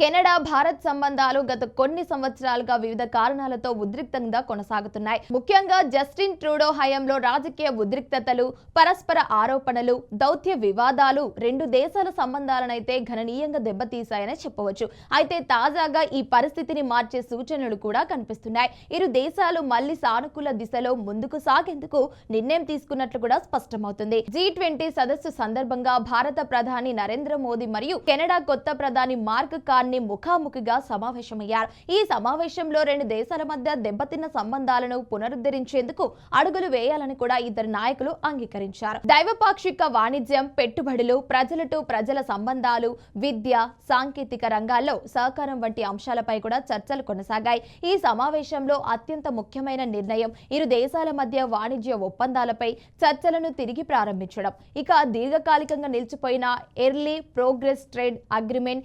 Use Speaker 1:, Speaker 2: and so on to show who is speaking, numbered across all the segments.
Speaker 1: Canada Bharat సంబంధాలు గత కొన్ని సంవత్సరాలుగా వివిధ కారణాలతో ఉద్రిక్తంగా కొనసాగుతున్నాయి. ముఖ్యంగా జస్టిన్ ట్రూడో హయాంలో రాజకీయ ఉద్రిక్తతలు పరస్పర ఆరోపణలు దౌత్య వివాదాలు రెండు దేశాల సంబంధాలనైతే గణనీయంగా దెబ్బతీశాయని చెప్పవచ్చు. అయితే తాజాగా ఈ పరిస్థితిని మార్చే సూచనలు కూడా కనిపిస్తున్నాయి. ఇరు దేశాలు మళ్ళీ సానుకూల దిశలో ముందుకు సాగేందుకు నిర్ణయం తీసుకున్నట్లు కూడా స్పష్టమవుతుంది. జీ ట్వంటీ సదస్సు సందర్భంగా భారత ప్రధాని నరేంద్ర మోదీ మరియు కెనడా కొత్త ప్రధాని మార్క్ బృందాన్ని ముఖాముఖిగా సమావేశమయ్యారు. ఈ సమావేశంలో రెండు దేశాల మధ్య దెబ్బతిన్న సంబంధాలను పునరుద్ధరించేందుకు అడుగులు వేయాలని కూడా ఇద్దరు నాయకులు అంగీకరించారు. దైవపాక్షిక వాణిజ్యం పెట్టుబడులు ప్రజల ప్రజల సంబంధాలు విద్య సాంకేతిక రంగాల్లో సహకారం వంటి అంశాలపై కూడా చర్చలు కొనసాగాయి. ఈ సమావేశంలో అత్యంత ముఖ్యమైన నిర్ణయం ఇరు దేశాల మధ్య వాణిజ్య ఒప్పందాలపై చర్చలను తిరిగి ప్రారంభించడం. ఇక దీర్ఘకాలికంగా నిలిచిపోయిన early progress trade agreement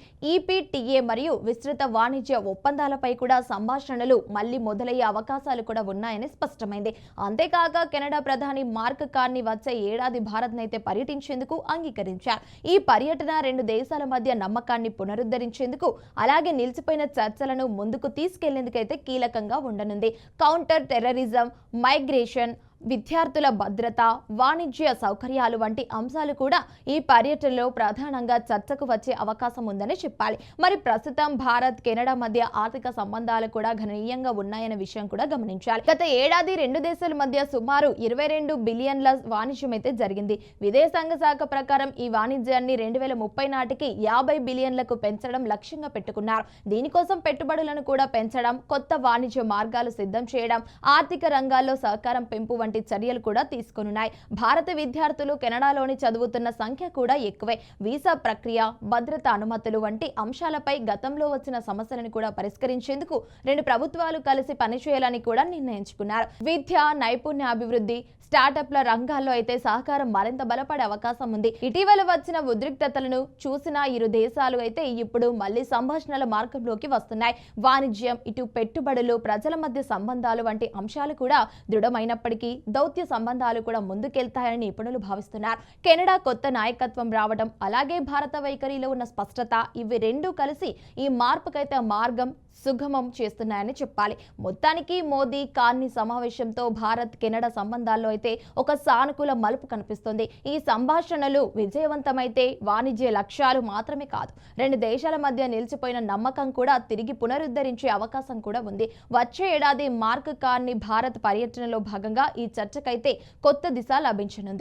Speaker 1: EPTA మరియు విస్తృత వాణిజ్య ఒప్పందాలపై కూడా సంభాషణలు మళ్ళీ మొదలయ్యే అవకాశాలు కూడా ఉన్నాయని స్పష్టమైంది. అంతేకాక కెనడా ప్రధాని మార్క్ కార్ని వచ్చే ఏడాది భారత్ నైతే పర్యటించేందుకు అంగీకరించారు. ఈ పర్యటన రెండు దేశాల మధ్య నమ్మకాన్ని పునరుద్ధరించేందుకు అలాగే నిలిచిపోయిన చర్చలను ముందుకు తీసుకెళ్ళేందుకైతే కీలకంగా ఉండనుంది. కౌంటర్ టెర్రరిజం మైగ్రేషన్ విద్యార్థుల భద్రత వాణిజ్య సౌకర్యాలు వంటి అంశాలు కూడా ఈ పర్యటనలో ప్రధానంగా చర్చకు వచ్చే అవకాశం ఉందని చెప్పాలి. మరి ప్రస్తుతం భారత్ కెనడా మధ్య ఆర్థిక సంబంధాలు కూడా గణనీయంగా ఉన్నాయన్న విషయం కూడా గమనించాలి. గత ఏడాది రెండు దేశాల మధ్య సుమారు ఇరవై రెండు బిలియన్ల వాణిజ్యం అయితే జరిగింది. విదేశాంగ శాఖ ప్రకారం ఈ వాణిజ్యాన్ని రెండు వేల ముప్పై నాటికి యాభై బిలియన్లకు పెంచడం లక్ష్యంగా పెట్టుకున్నారు. దీనికోసం పెట్టుబడులను కూడా పెంచడం కొత్త వాణిజ్య మార్గాలు సిద్ధం చేయడం ఆర్థిక రంగాల్లో సహకారం పెంపు వంటి చర్యలు కూడా తీసుకొనున్నాయి. భారత విద్యార్థులు కెనడాలోని చదువుతున్న సంఖ్య కూడా ఎక్కువే. వీసా ప్రక్రియ భద్రత అనుమతులు వంటి అంశాలపై గతంలో వచ్చిన సమస్యలను కూడా పరిష్కరించేందుకు రెండు ప్రభుత్వాలు కలిసి పనిచేయాలని కూడా నిర్ణయించుకున్నారు. విద్య నైపుణ్య అభివృద్ధి స్టార్టప్ల రంగాల్లో అయితే సహకారం మరింత బలపడే అవకాశం ఉంది. ఇటీవల వచ్చిన ఉద్రిక్తతలను చూసిన ఇరు దేశాలు అయితే ఇప్పుడు మళ్ళీ సంభాషణల మార్గంలోకి వస్తున్నాయి. వాణిజ్యం ఇటు పెట్టుబడులు ప్రజల మధ్య సంబంధాలు వంటి అంశాలు కూడా దృఢమైనప్పటికీ దౌత్య సంబంధాలు కూడా ముందుకెళ్తాయని నిపుణులు భావిస్తున్నారు. కెనడా కొత్త నాయకత్వం రావడం అలాగే భారత వైఖరిలో ఉన్న స్పష్టత ఇవి రెండు కలిసి ఈ మార్పుకైతే మార్గం సుగమం చేస్తున్నాయని చెప్పాలి. మొత్తానికి మోదీ కార్ని సమావేశంతో భారత్ కెనడా సంబంధాల్లో అయితే ఒక సానుకూల మలుపు కనిపిస్తుంది. ఈ సంభాషణలు విజయవంతమైతే వాణిజ్య లక్ష్యాలు మాత్రమే కాదు. రెండు దేశాల మధ్య నిలిచిపోయిన నమ్మకం కూడా తిరిగి పునరుద్ధరించే అవకాశం కూడా ఉంది. వచ్చే ఏడాది మార్క్ కార్ని భారత్ పర్యటనలో భాగంగా ఈ చర్చకైతే కొత్త దిశ లభించనుంది.